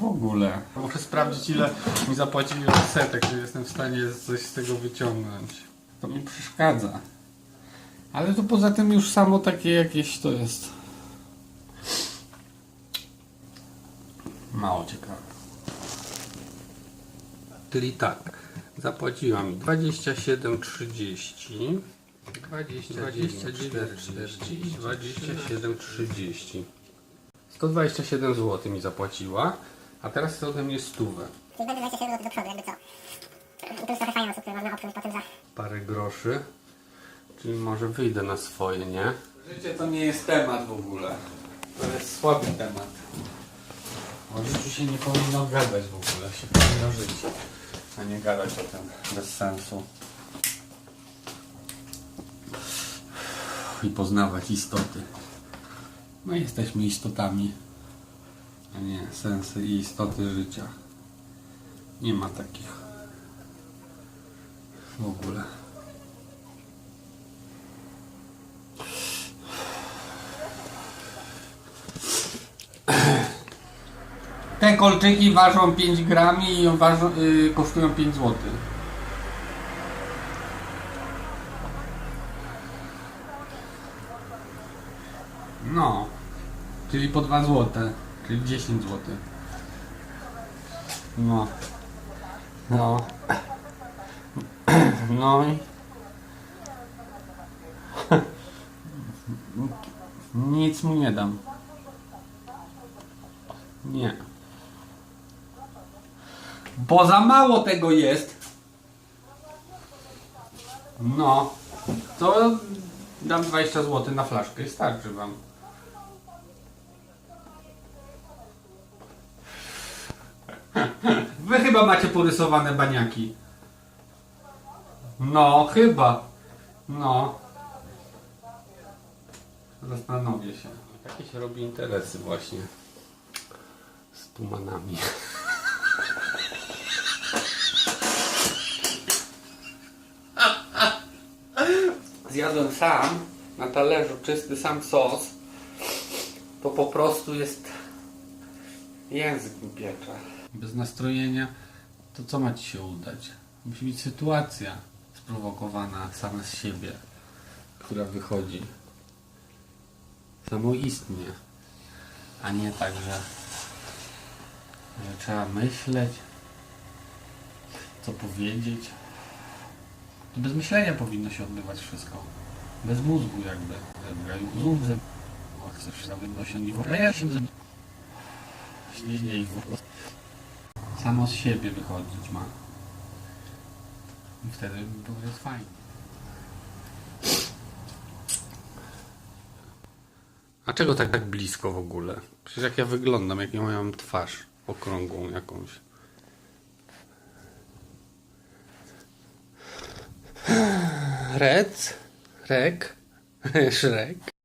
W ogóle. Muszę sprawdzić ile mi zapłacili odsetek, czy jestem w stanie coś z tego wyciągnąć. To mi przeszkadza. Ale to poza tym już samo takie jakieś to jest. Mało ciekawe. Czyli tak, zapłaciła mi 27,30 29,40 i 27,30 127 zł mi zapłaciła, a teraz chce ode mnie stówę. Czyli będzie 27 zł do przodu, jakby co. I to jest trochę fajnosów, które można obciąć potem za... Parę groszy, czyli może wyjdę na swoje, nie? Życie to nie jest temat w ogóle. To jest słaby temat. O życiu się nie powinno gadać w ogóle, się powinno żyć, a nie gadać o tym bez sensu. I poznawać istoty. My jesteśmy istotami, a nie sensy i istoty życia. Nie ma takich w ogóle. Te kolczyki ważą 5 gram i ważą, y, kosztują 5 zł. No, czyli po 2 zł, czyli 10 zł. No. No. No i... Nic mu nie dam. Nie. Bo za mało tego jest. No. To dam 20 zł na flaszkę i starczy wam. Wy chyba macie porysowane baniaki. No, chyba. No. Zastanowię się. Takie się robi interesy właśnie. Z tumanami. Zjadłem sam, na talerzu czysty sam sos. To po prostu jest język mi piecze. Bez nastrojenia to co ma ci się udać? Musi być sytuacja sprowokowana sama z siebie, która wychodzi samoistnie, a nie tak, że, że trzeba myśleć, co powiedzieć. To bez myślenia powinno się odbywać wszystko. Bez mózgu jakby. Mózg, że chcesz ja się śnieżnie i po prostu samo z siebie wychodzić ma. I wtedy to jest fajnie. A czego tak tak blisko w ogóle? Przecież jak ja wyglądam, jak ja mam twarz okrągłą jakąś. Rec? Rek? Szrek?